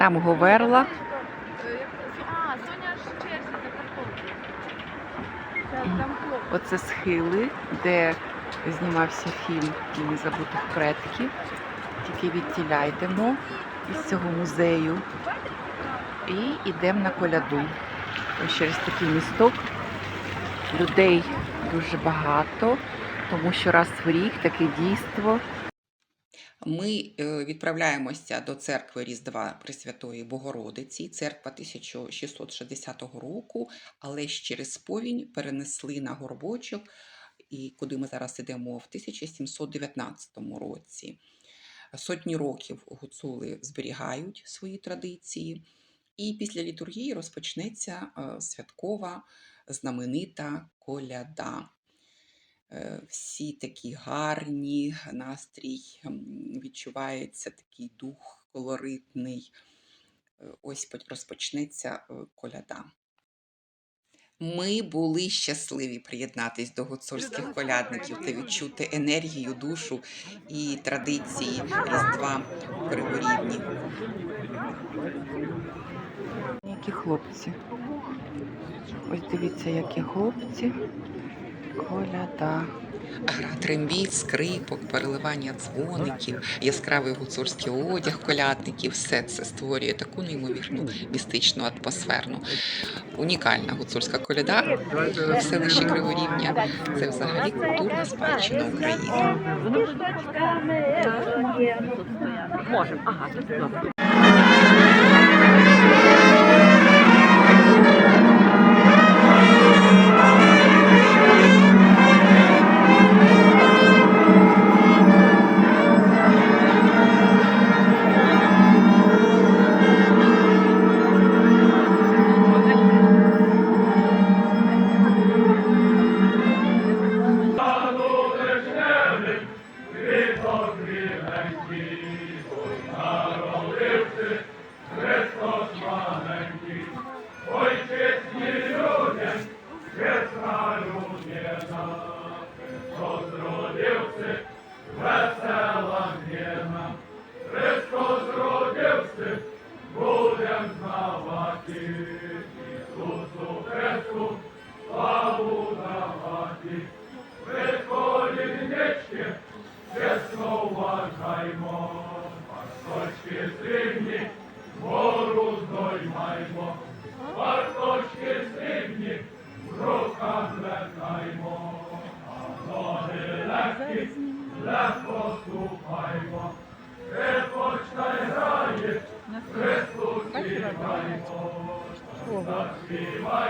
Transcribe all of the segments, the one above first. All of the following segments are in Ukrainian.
Там Говерла. Оце схили, де знімався фільм Тіні забутих предків. Тільки відтіля йдемо із цього музею. І йдемо на коляду. Ось через такий місток. Людей дуже багато, тому що раз в рік таке дійство. Ми е, відправляємося до церкви Різдва Пресвятої Богородиці, церква 1660 року, але ж через повінь перенесли на горбочок, і куди ми зараз йдемо в 1719 році. Сотні років гуцули зберігають свої традиції, і після літургії розпочнеться е, святкова знаменита коляда. Е, Всі такі гарні, настрій відчувається такий дух колоритний. Е, Ось по- розпочнеться е, коляда. Ми були щасливі приєднатись до гуцульських колядників та відчути енергію, душу і традиції Різдва у Криворівні. Які хлопці. Ось дивіться, які хлопці. Коляда. Гра трембіт, скрипок, переливання дзвоників, яскравий гуцульський одяг колядників все це створює таку неймовірну містичну атмосферну. Унікальна гуцульська коляда в селищі Криворівня. Це взагалі культурна спадщина України. Можемо, ага, আছে не поступаймо, не почтай грає, Христос співаймо, заспіваймо.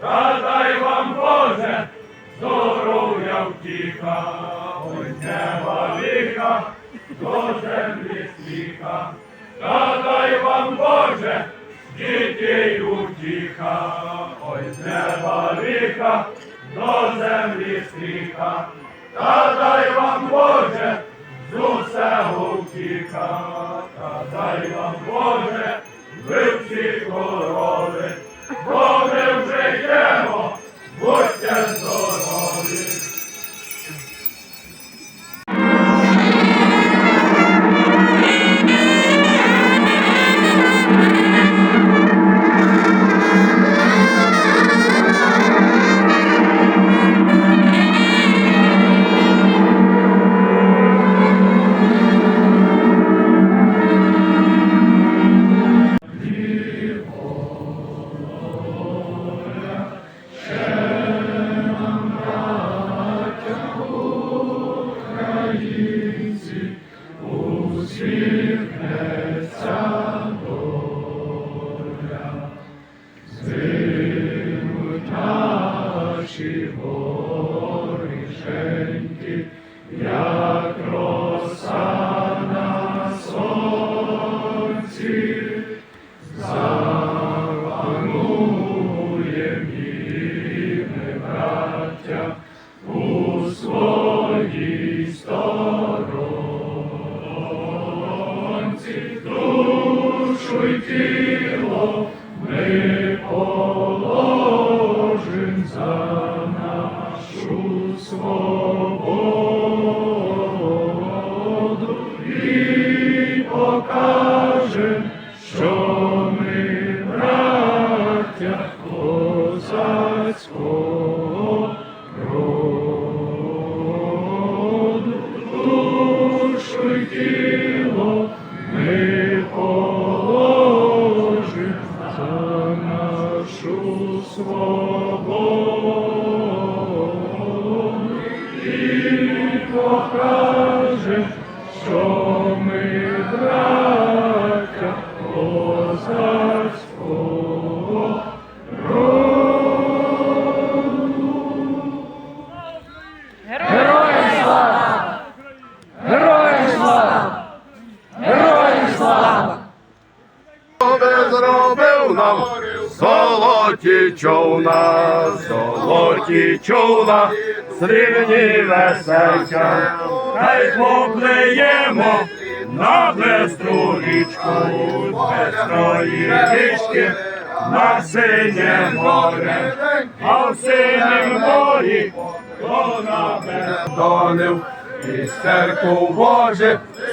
та дай вам Боже, здоров'я втіха, неба віка, до землі стріха, та дай вам Боже, дітей утіха, неба віка, до землі стріха, та дай вам Боже, з усього втіха, та дай вам Боже, ви всі корови, що човна, срібні веселця, та й поплеємо на бестру річку, бестрої річки, на синє море, а в синім морі то на Донив із церков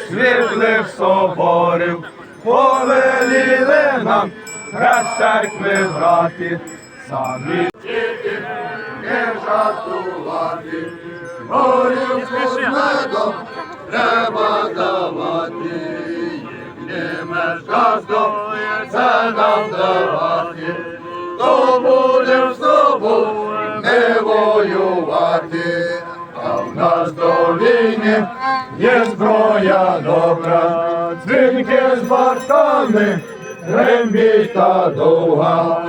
світлих соборів, повеліли нам без церкви брати, самі не жартувати, горілку з медом треба давати, їхнє газдом це нам давати, то будем знову не воювати, а в нас до війни є зброя добра, дзвінки з бортами, рембій та довга,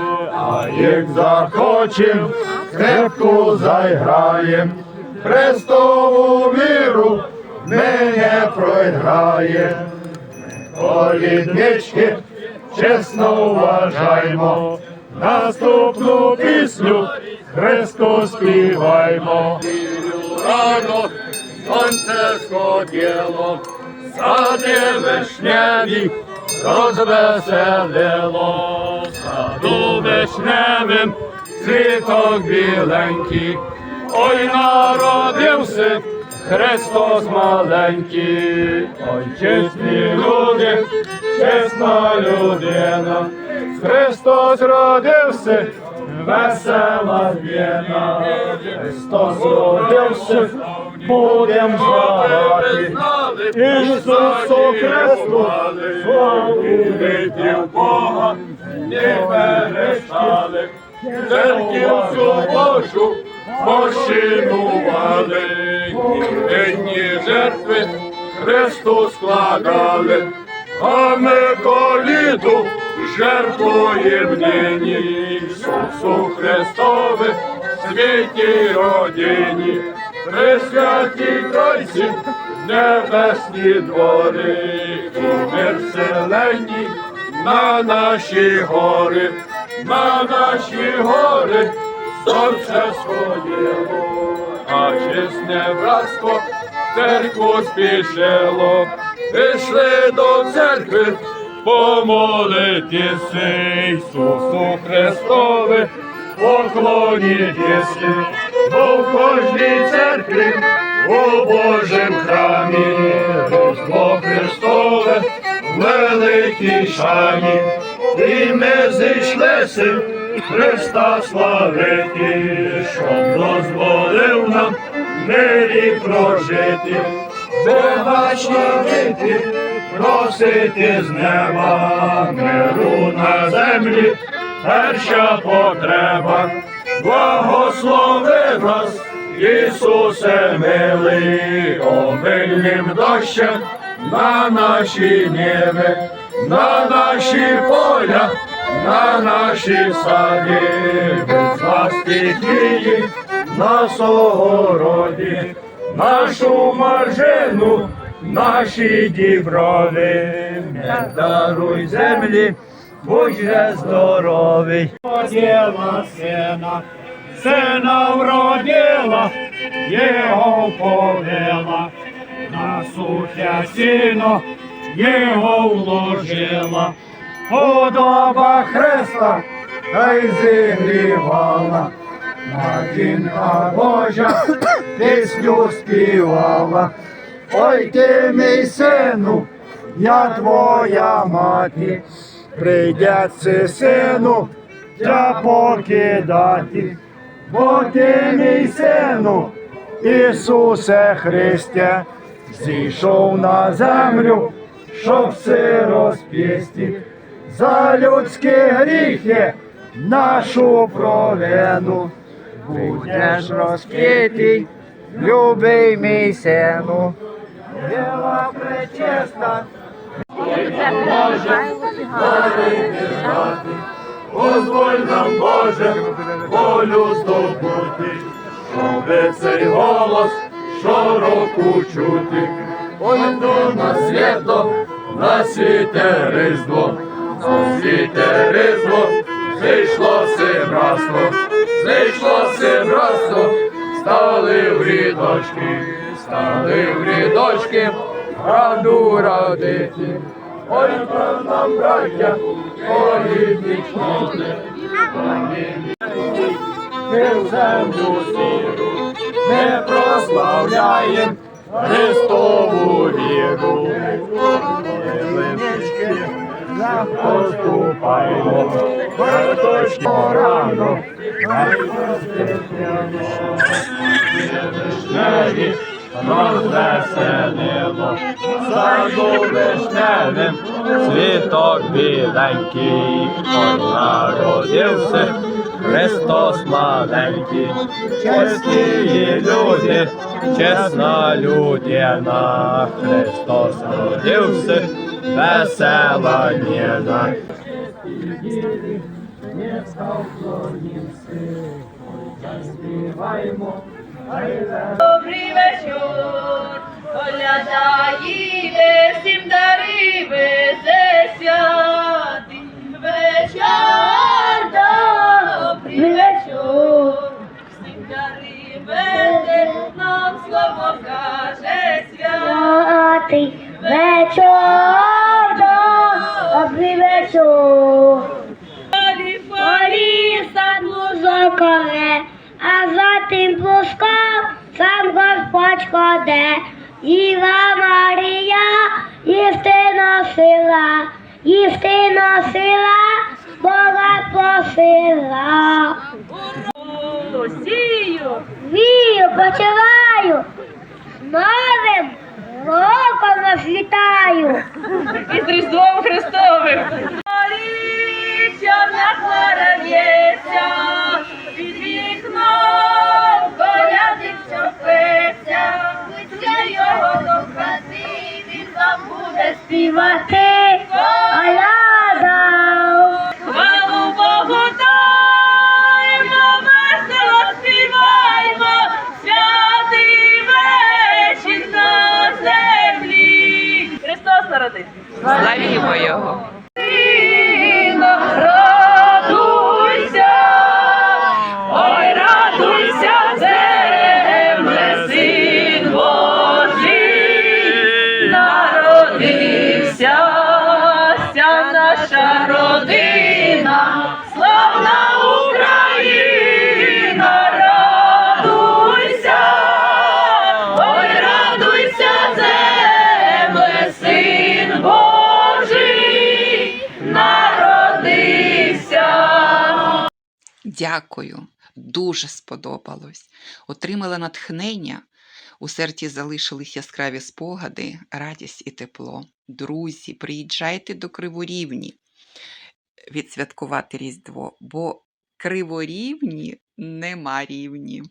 а як захочем, скрипку зайграєм, Христову віру ми не програєм. Політнички чесно вважаймо, наступну пісню Христу співаймо. Рано сонце сходило, сади вишневі розвеселило, саду вишневим цвіток біленький, ой народився Христос маленький, ой чесні люди, чесна людина, Христос родився, весела діна, Христос родився, будем славати, Ісусу Христу, славу витів Бога, не перестали, церків всю Божу пошинували, дні жертви Христу складали, а ми коліду жертвуєм нині Ісусу Христові, святій родині, при святій Тройці, небесні двори, і мир вселенні на наші гори, на наші гори, сонце сходило, а чесне братство церкву спішило, пішли до церкви помолитися Ісусу Христові, поклонітися, бо в кожній церкві у Божім храмі Різдво Христове великій шані, і ми зійшлися Христа славити, щоб дозволив нам мирі прожити, богачні діти просити з неба, миру на землі, перша потреба, благослови нас, Ісусе милий, обильним дощем на наші ніви, на наші поля, на наші сади, без вас стихії, на согороді, нашу маржину, наші діброви, не даруй землі, будь же здоровий. Родила сина, сина вродила, його повела, на сухе сіно його вложила, Подоба Христа, хай зігрівала, Матінка Божа пісню співала. Ой ти мій сину, я твоя мати, прийдеться сину, тя покидати, бо ти мій сину, Ісусе Христе, зійшов на землю, щоб все розпісти, за людські гріхи нашу провину. Будеш розп'ятий, любий мій сину, Діва пречиста, Позволь нам, Боже, волю здобути, щоби цей голос щороку чути. Ой, на свято, на світе різдво, на світе різдво, зійшло братство, зійшло братство, стали в рідочки, стали в рідочки, раду радити. Ой, про нам, браття, ой, вічноти, ми в землю сіру, не прославляєм Христову віру. Линички, поступаймо, карточку рано, вишневі розвеселило, саду вишневим цвіток біленький, ой, народився Христос маленький, чесні люди, чесна людина, Христос родився, весела ніна. Добрий вечір, їде, всім дари везе нам слово каже свят. Святий вечір, добрий вечір. Полі, полі, сад а за тим пускав сам Господь ходе. Діва Марія їсти носила, їсти носила, Бога просила. сію, Вію, почуваю, новим роком вас вітаю. із Різдвом Христовим. Христос. Славімо його! Радуйся, ой, радуйся, земле, син Божий, народився, вся наша родина, славна Україна, радуйся, ой, радуйся, земле, Дякую, дуже сподобалось. Отримала натхнення. У серці залишились яскраві спогади, радість і тепло. Друзі, приїжджайте до Криворівні відсвяткувати Різдво, бо Криворівні нема рівні.